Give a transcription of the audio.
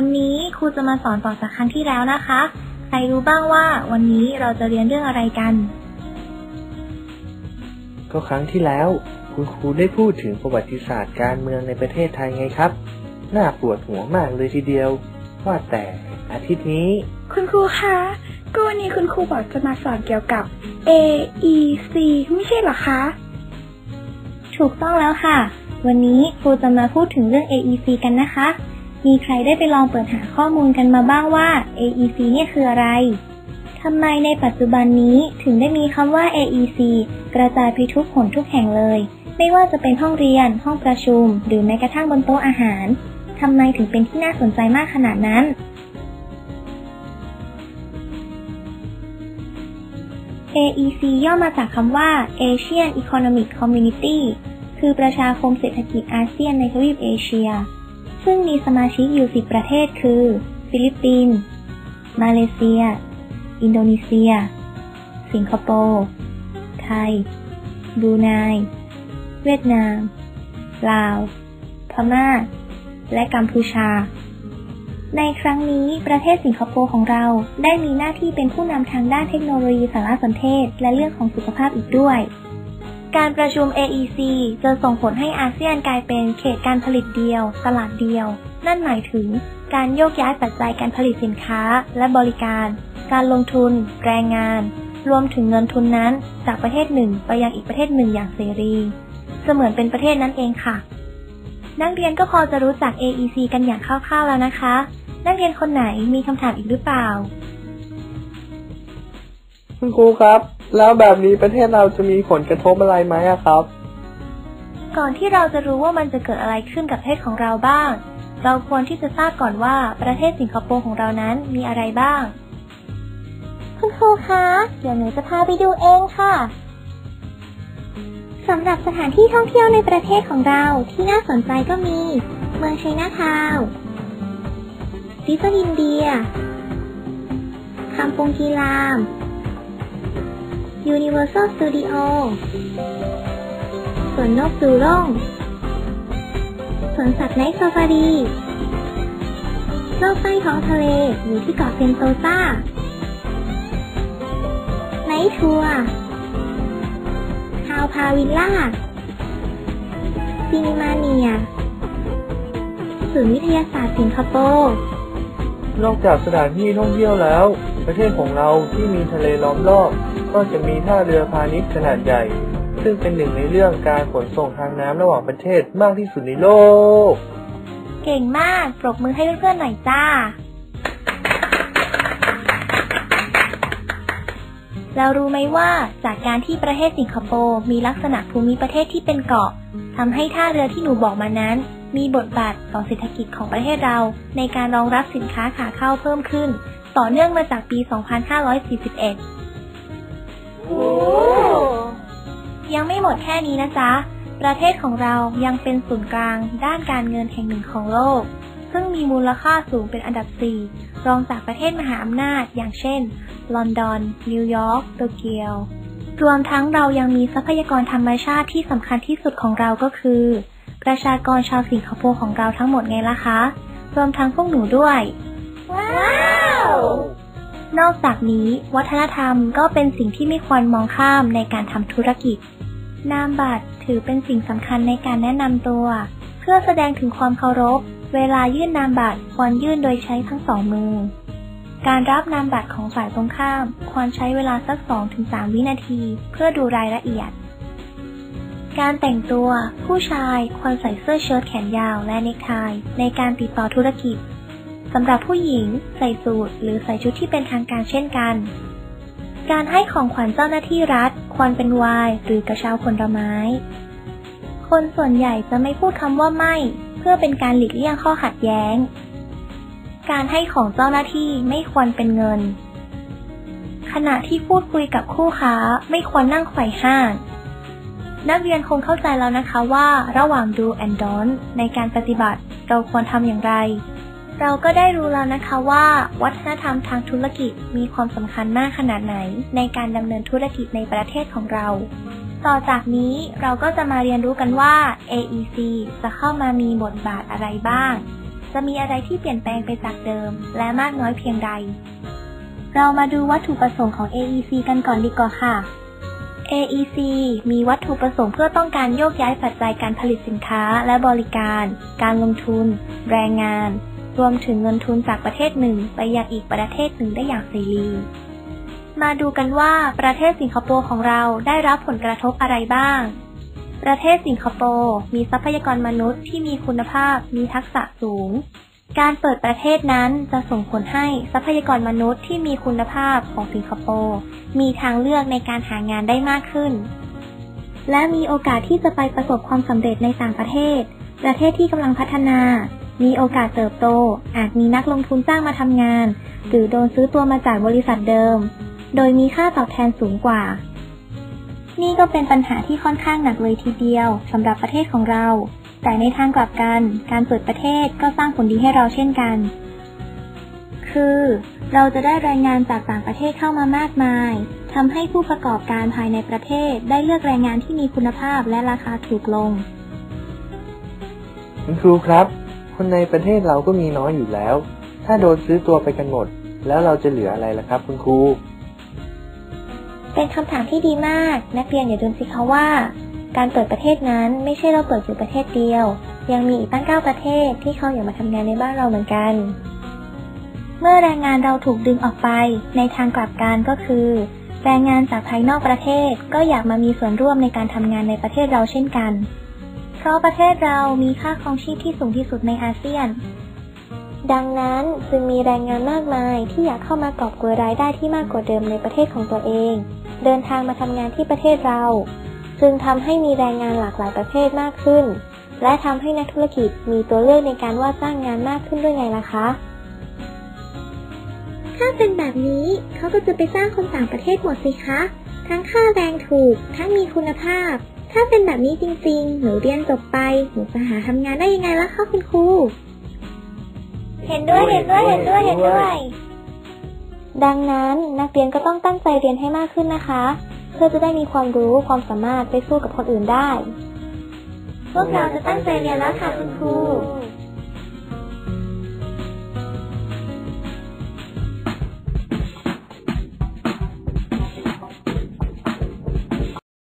วันนี้ครูจะมาสอนต่อจากครั้งที่แล้วนะคะ ใครรู้บ้างว่าวันนี้เราจะเรียนเรื่องอะไรกัน ก็ครั้งที่แล้วคุณครูได้พูดถึงประวัติศาสตร์การเมืองในประเทศไทยไงครับ น่าปวดหัวมากเลยทีเดียว ว่าแต่อาทิตย์นี้ คุณครูคะก็วันนี้คุณครูบอกจะมาสอนเกี่ยวกับ A E C ไม่ใช่เหรอคะ ถูกต้องแล้วค่ะ วันนี้ครูจะมาพูดถึงเรื่อง AEC กันนะคะ มีใครได้ไปลองเปิดหาข้อมูลกันมาบ้างว่า AEC เนี่ยคืออะไรทำไมในปัจจุบันนี้ถึงได้มีคำว่า AEC กระจายไปทุกหนทุกแห่งเลย ไม่ว่าจะเป็นห้องเรียน ห้องประชุม หรือแม้กระทั่งบนโต๊ะอาหารทำไมถึงเป็นที่น่าสนใจมากขนาดนั้น AEC ย่อมาจากคำว่า Asian Economic Community คือประชาคมเศรษฐกิจอาเซียนในทวีปเอเชีย ซึ่งมีสมาชิกอยู่ 10 ประเทศคือ ฟิลิปปินส์ มาเลเซีย อินโดนีเซีย สิงคโปร์ ไทย บรูไน เวียดนาม ลาว พม่า และกัมพูชา ในครั้งนี้ประเทศสิงคโปร์ของเราได้มีหน้าที่เป็นผู้นำทางด้านเทคโนโลยีสารสนเทศ และเรื่องของสุขภาพอีกด้วย การประชุม AEC จะส่งผลให้อาเซียนกลายเป็นเขตการผลิตเดียว ตลาดเดียว นั่นหมายถึง การโยกย้ายปัจจัยการผลิตสินค้าและบริการ การลงทุน แรงงาน รวมถึงเงินทุนนั้น จากประเทศหนึ่งไปยังอีกประเทศหนึ่งอย่างเสรี เสมือนเป็นประเทศนั้นเองค่ะ นักเรียนก็พอจะรู้จัก AEC กันอย่างคร่าวๆแล้วนะคะ นักเรียนคนไหนมีคำถามอีกหรือเปล่า คุณครูครับ แล้วแบบนี้ประเทศเราจะมีผลกระทบอะไรไหมอะครับ ก่อนที่เราจะรู้ว่ามันจะเกิดอะไรขึ้นกับประเทศของเราบ้าง เราควรที่จะทราบก่อนว่าประเทศสิงคโปร์ของเรานั้นมีอะไรบ้าง คุณครูคะ เดี๋ยวหนูจะพาไปดูเองค่ะสำหรับสถานที่ท่องเที่ยวในประเทศของเราที่น่าสนใจก็มี เมืองชัยนาทาวน์ดิสนีย์อินเดียคำปงกีราม Universal Studio สวนนกจูร่องสวนสัตว์ไนท์ซาฟารีโลกใต้ท้องทะเลอยู่ที่เกาะเซนโตซาไนท์ทัวร์ฮาวพาวิลล่าซินิมาเนียศูนย์วิทยาศาสตร์สิงคโปร์นอกจากสถานที่ท่องเที่ยวแล้ว ประเทศของเราที่มีทะเลล้อมรอบ ก็จะมีท่าเรือพาณิชย์ขนาดใหญ่ ซึ่งเป็นหนึ่งในเรื่องการขนส่งทางน้ำระหว่างประเทศมากที่สุดในโลก เก่งมาก ปรบมือให้เพื่อนๆหน่อยจ้าแล้วรู้ไหมว่าจากการที่ประเทศสิงคโปร์มีลักษณะภูมิประเทศที่เป็นเกาะทำให้ท่าเรือที่หนูบอกมานั้น มีบทบาทต่อเศรษฐกิจของประเทศเรา ในการรองรับสินค้าขาเข้าเพิ่มขึ้น ต่อเนื่องมาจากปี 2541 ยังไม่หมดแค่นี้นะจ๊ะ ประเทศของเรายังเป็นศูนย์กลาง ด้านการเงินแห่งหนึ่งของโลก ซึ่งมีมูลค่าสูงเป็นอันดับ 4 รองจากประเทศมหาอำนาจ อย่างเช่น ลอนดอน นิวยอร์ก โตเกียว รวมทั้งเรายังมีทรัพยากรธรรมชาติที่สำคัญที่สุดของเราก็คือ ประชากรชาวสิงคโปร์ของเราทั้งหมดไงล่ะคะ รวมทั้งพวกหนูด้วย ว้าว นอกจากนี้วัฒนธรรมก็เป็นสิ่งที่ไม่ควรมองข้ามในการทำธุรกิจ นามบัตรถือเป็นสิ่งสำคัญในการแนะนำตัว เพื่อแสดงถึงความเคารพ เวลายื่นนามบัตรควรยื่นโดยใช้ทั้งสองมือ การรับนามบัตรของฝ่ายตรงข้าม ควรใช้เวลาสัก 2-3 วินาที เพื่อดูรายละเอียด การแต่งตัว ผู้ชายควรใส่เสื้อเชิ้ตแขนยาวและเนคไทในการติดต่อธุรกิจ สำหรับผู้หญิง ใส่สูทหรือใส่ชุดที่เป็นทางการเช่นกัน การให้ของขวัญเจ้าหน้าที่รัฐ ควรเป็นวน์หรือกระเช้าผลไม้ คนส่วนใหญ่จะไม่พูดคำว่าไม่ เพื่อเป็นการหลีกเลี่ยงข้อขัดแย้ง การให้ของเจ้าหน้าที่ไม่ควรเป็นเงิน ขณะที่พูดคุยกับคู่ค้าไม่ควรนั่งไขว่ห้างนักเรียนคงเข้าใจแล้วนะคะว่าระหว่าง do and don't ในการปฏิบัติเราควรทำอย่างไร เราก็ได้รู้แล้วนะคะว่า วัฒนธรรมทางธุรกิจมีความสำคัญมากขนาดไหน ในการดำเนินธุรกิจในประเทศของเรา ต่อจากนี้เราก็จะมาเรียนรู้กันว่า AEC จะเข้ามามีบทบาทอะไรบ้าง จะมีอะไรที่เปลี่ยนแปลงไปจากเดิม และมากน้อยเพียงใด เรามาดูวัตถุประสงค์ของ AEC กันก่อนดีกว่าค่ะ AEC มีวัตถุประสงค์เพื่อต้องการโยกย้ายปัจจัยการผลิตสินค้าและบริการ การลงทุน แรงงาน รวมถึงเงินทุนจากประเทศหนึ่งไปยังอีกประเทศหนึ่งได้อย่างเสรีมาดูกันว่าประเทศสิงคโปร์ของเราได้รับผลกระทบอะไรบ้าง ประเทศสิงคโปร์มีทรัพยากรมนุษย์ที่มีคุณภาพมีทักษะสูง การเปิดประเทศนั้นจะส่งผลให้ทรัพยากรมนุษย์ที่มีคุณภาพของสิงคโปร์มีทางเลือกในการหางานได้มากขึ้น และมีโอกาสที่จะไปประสบความสำเร็จในต่างประเทศ ประเทศที่กำลังพัฒนา มีโอกาสเติบโต อาจมีนักลงทุนจ้างมาทำงาน หรือโดนซื้อตัวมาจากบริษัทเดิม โดยมีค่าตอบแทนสูงกว่า นี่ก็เป็นปัญหาที่ค่อนข้างหนักเลยทีเดียวสำหรับประเทศของเรา แต่ในทางกลับกัน การเปิดประเทศก็สร้างผลดีให้เราเช่นกัน คือ เราจะได้แรงงานจากต่างประเทศเข้ามามากมายทำให้ผู้ประกอบการภายในประเทศได้เลือกแรงงานที่มีคุณภาพและราคาถูกลง คุณครูครับ คนในประเทศเราก็มีน้อยอยู่แล้ว ถ้าโดนซื้อตัวไปกันหมด แล้วเราจะเหลืออะไรล่ะครับ คุณครู เป็นคำถามที่ดีมาก นักเรียนอย่าลืมสิคะว่า การเปิดประเทศนั้นไม่ใช่เราเปิดอยู่ประเทศเดียว ยังมีอีกตั้งเก้าประเทศที่เขาอยากมาทำงานในบ้านเราเหมือนกัน เมื่อแรงงานเราถูกดึงออกไป ในทางกลับกันก็คือ แรงงานจากภายนอกประเทศก็อยากมามีส่วนร่วมในการทำงานในประเทศเราเช่นกัน ราะประเทศเรามีค่าครองชีพที่สูงที่สุดในอาเซียน ดังนั้นจึงมีแรงงานมากมายที่อยากเข้ามากอบโกยรายได้ที่มากกว่าเดิมในประเทศของตัวเอง เดินทางมาทำงานที่ประเทศเรา จึงทำให้มีแรงงานหลากหลายประเภทมากขึ้น และทำให้นักธุรกิจมีตัวเลือกในการว่าจ้างงานมากขึ้นด้วยไงล่ะคะ ถ้าเป็นแบบนี้เขาก็จะไปจ้างคนต่างประเทศหมดสิคะ ทั้งค่าแรงถูก ทั้งมีคุณภาพ ถ้าเป็นแบบนี้จริงๆ หนูเรียนจบไป หนูจะหาทำงานได้ยังไงล่ะคะคุณครู เห็นด้วย เห็นด้วย เห็นด้วย เห็นด้วย ดังนั้นนักเรียนก็ต้องตั้งใจเรียนให้มากขึ้นนะคะ เพื่อจะได้มีความรู้ความสามารถไปสู้กับคนอื่นได้ พวกเราจะตั้งใจเรียนแล้วค่ะคุณครู